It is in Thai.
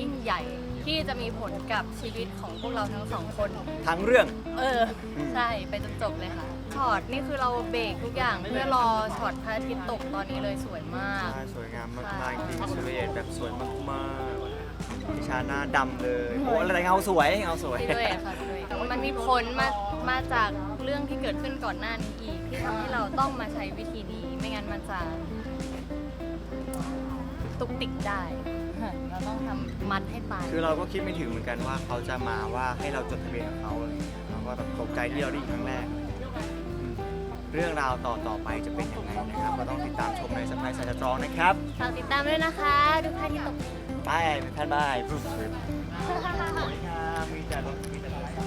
ยิ่งใหญ่ ที่จะมีผลกับชีวิตของพวกเราทั้งสองคน ทั้งเรื่อง เออ ใช่ไปจนจบเลยค่ะช็อตนี่คือเราเบรกทุกอย่างเพื่อรอช็อตพระอาทิตย์ตกตอนนี้เลยสวยมาก ใช่สวยงามมากๆจริงสุริเดชแบบสวยมากๆดิชาหน้าดำเลยโอ้อะไรเงาสวยเงาสวย พี่ด้วยค่ะพี่ด้วยมันมีผลมามาจากเรื่องที่เกิดขึ้นก่อนหน้านี้อีกที่ทำให้เราต้องมาใช้วิธีนี้ ไม่งั้นมันจะตุกติกได้เราต้องทำ มัดให้ไป คือเราก็คิดไม่ถึงเหมือนกันว่าเขาจะมาว่าให้เราจดทะเบียนกับเขาอะไรเงี้ยเราก็แบบตกใจที่เราได้ยินครั้งแรกเรื่องราวต่อต่อไปจะเป็นยังไงนะครับ ก็ต้องติดตามชมในสไปซ์สายจองนะครับฝากติดตามด้วยนะคะดูค่าที่ตก บายพี่แพทย์บายปุ๊บปุ๊บครับมีแต่รถมีแต่อะไรครั